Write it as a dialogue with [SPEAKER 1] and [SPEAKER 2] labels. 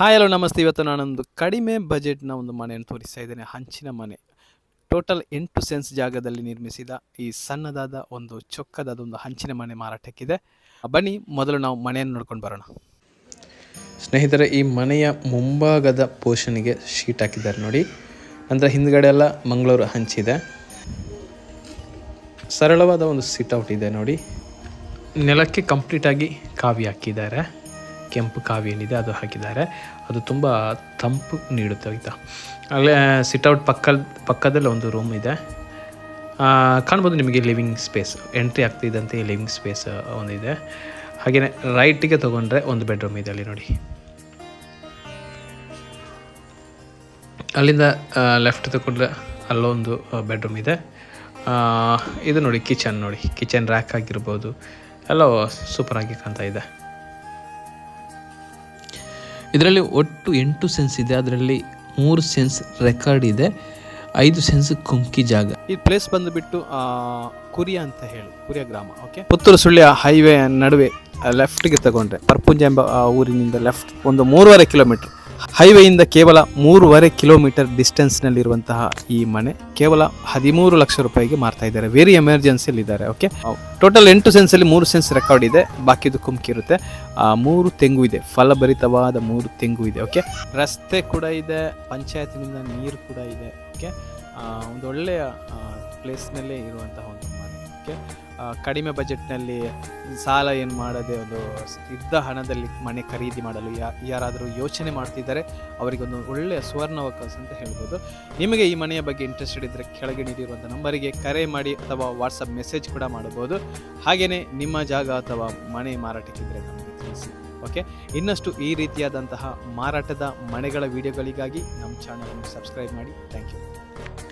[SPEAKER 1] Hi hello ನಮಸ್ತೆ. ಇವತ್ತು ನಾನೊಂದು ಕಡಿಮೆ ಬಜೆಟ್ನ ಒಂದು ಮನೆಯನ್ನು ತೋರಿಸ್ತಾ ಇದ್ದೇನೆ. ಹಂಚಿನ ಮನೆ. ಟೋಟಲ್ ಎಂಟು ಸೆನ್ಸ್ ಜಾಗದಲ್ಲಿ ನಿರ್ಮಿಸಿದ ಈ ಸಣ್ಣದಾದ ಒಂದು, ಚೊಕ್ಕದಾದ ಒಂದು ಹಂಚಿನ ಮನೆ ಮಾರಾಟಕ್ಕಿದೆ. ಬನ್ನಿ, ಮೊದಲು ನಾವು ಮನೆಯನ್ನು ನೋಡ್ಕೊಂಡು ಬರೋಣ. ಸ್ನೇಹಿತರೆ, ಈ ಮನೆಯ ಮುಂಭಾಗದ ಪೋರ್ಷನ್ಗೆ ಶೀಟ್ ಹಾಕಿದ್ದಾರೆ ನೋಡಿ. ನಂತರ ಹಿಂದ್ಗಡೆ ಎಲ್ಲ ಮಂಗಳೂರು ಹಂಚಿದೆ ಸರಳವಾದ ಒಂದು ಸಿಟ್ಔಟ್ ಇದೆ ನೋಡಿ. ನೆಲಕ್ಕೆ ಕಂಪ್ಲೀಟಾಗಿ ಕಾವಿ ಹಾಕಿದ್ದಾರೆ. ಕೆಂಪು ಕಾವಿ ಏನಿದೆ ಅದು ಹಾಕಿದ್ದಾರೆ. ಅದು ತುಂಬ ತಂಪು ನೀಡುತ್ತೆ, ಆಯಿತಾ? ಅಲ್ಲೇ ಸಿಟ್ಔಟ್ ಪಕ್ಕ ಪಕ್ಕದಲ್ಲಿ ಒಂದು ರೂಮ್ ಇದೆ. ಕಾಣ್ಬೋದು ನಿಮಗೆ ಲಿವಿಂಗ್ ಸ್ಪೇಸ್ ಎಂಟ್ರಿ ಆಗ್ತಿದ್ದಂತೆ ಲಿವಿಂಗ್ ಸ್ಪೇಸ್ ಒಂದಿದೆ. ಹಾಗೆಯೇ ರೈಟಿಗೆ ತೊಗೊಂಡ್ರೆ ಒಂದು ಬೆಡ್ರೂಮ್ ಇದೆ ಅಲ್ಲಿ ನೋಡಿ. ಅಲ್ಲಿಂದ ಲೆಫ್ಟ್ ತಗೊಂಡ್ರೆ ಅಲ್ಲೊಂದು ಬೆಡ್ರೂಮ್ ಇದೆ. ಇದು ನೋಡಿ ಕಿಚನ್ ನೋಡಿ. ಕಿಚನ್ ರ್ಯಾಕ್ ಆಗಿರ್ಬೋದು. ಎಲ್ಲ ಸೂಪರಾಗಿ ಕಾಣ್ತಾ ಇದೆ. ಇದರಲ್ಲಿ ಒಟ್ಟು ಎಂಟು ಸೆನ್ಸ್ ಇದೆ. ಅದರಲ್ಲಿ ಮೂರು ಸೆನ್ಸ್ ರೆಕಾರ್ಡ್ ಇದೆ. ಐದು ಸೆನ್ಸ್ ಕುಂಕಿ ಜಾಗ. ಈ ಪ್ಲೇಸ್ ಬಂದುಬಿಟ್ಟು ಕುರಿಯ ಅಂತ ಹೇಳಿ. ಕುರಿಯ ಗ್ರಾಮ, ಓಕೆ? ಪುತ್ತೂರು ಸುಳ್ಯ ಹೈವೇ ನಡುವೆ ಲೆಫ್ಟ್ಗೆ ತಗೊಂಡ್ರೆ, ಪರ್ಪುಂಜ ಎಂಬ ಊರಿನಿಂದ ಲೆಫ್ಟ್, ಒಂದು ಮೂರುವರೆ ಕಿಲೋಮೀಟರ್. ಹೈವೇಯಿಂದ ಕೇವಲ ಮೂರುವರೆ ಕಿಲೋಮೀಟರ್ ಡಿಸ್ಟೆನ್ಸ್ನಲ್ಲಿರುವಂತಹ ಈ ಮನೆ ಕೇವಲ ಹದಿಮೂರು ಲಕ್ಷ ರೂಪಾಯಿಗೆ ಮಾರ್ತಾ ಇದ್ದಾರೆ. ವೆರಿ ಎಮರ್ಜೆನ್ಸಿಯಲ್ಲಿ ಇದ್ದಾರೆ ಓಕೆ ಟೋಟಲ್ ಎಂಟು ಸೆನ್ಸಲ್ಲಿ ಮೂರು ಸೆನ್ಸ್ ರೆಕಾರ್ಡ್ ಇದೆ ಬಾಕಿದು ಕುಮ್ಕಿ ಇರುತ್ತೆ. ಆ, ಮೂರು ತೆಂಗು ಇದೆ ಫಲಭರಿತವಾದ ಮೂರು ತೆಂಗು ಇದೆ ಓಕೆ ರಸ್ತೆ ಕೂಡ ಇದೆ ಪಂಚಾಯತ್ನಿಂದ ನೀರು ಕೂಡ ಇದೆ ಓಕೆ ಒಂದು ಒಳ್ಳೆಯ ಪ್ಲೇಸ್ನಲ್ಲೇ ಇರುವಂತಹ ಒಂದು ಮನೆ ಓಕೆ ಕಡಿಮೆ ಬಜೆಟ್ನಲ್ಲಿ ಸಾಲ ಏನು ಮಾಡದೆ ಒಂದು ಇದ್ದ ಹಣದಲ್ಲಿ ಮನೆ ಖರೀದಿ ಮಾಡಲು ಯಾರಾದರೂ ಯೋಚನೆ ಮಾಡ್ತಿದ್ದಾರೆ ಅವರಿಗೆ ಒಂದು ಒಳ್ಳೆಯ ಸುವರ್ಣಾವಕಾಶ ಅಂತ ಹೇಳ್ಬೋದು. ನಿಮಗೆ ಈ ಮನೆಯ ಬಗ್ಗೆ ಇಂಟ್ರೆಸ್ಟೆಡ್ ಇದ್ದರೆ ಕೆಳಗೆ ನೀಡಿರುವಂಥ ನಂಬರಿಗೆ ಕರೆ ಮಾಡಿ ಅಥವಾ ವಾಟ್ಸಪ್ ಮೆಸೇಜ್ ಕೂಡ ಮಾಡಬಹುದು. ಹಾಗೆಯೇ ನಿಮ್ಮ ಜಾಗ ಅಥವಾ ಮನೆ ಮಾರಾಟಕ್ಕಿದ್ದರೆ ನಮಗೆ ತಿಳಿಸಿ. ಓಕೆ ಇನ್ನಷ್ಟು ಈ ರೀತಿಯಾದಂತಹ ಮಾರಾಟದ ಮನೆಗಳ ವಿಡಿಯೋಗಳಿಗಾಗಿ ನಮ್ಮ ಚಾನಲನ್ನು ಸಬ್ಸ್ಕ್ರೈಬ್ ಮಾಡಿ. Thank you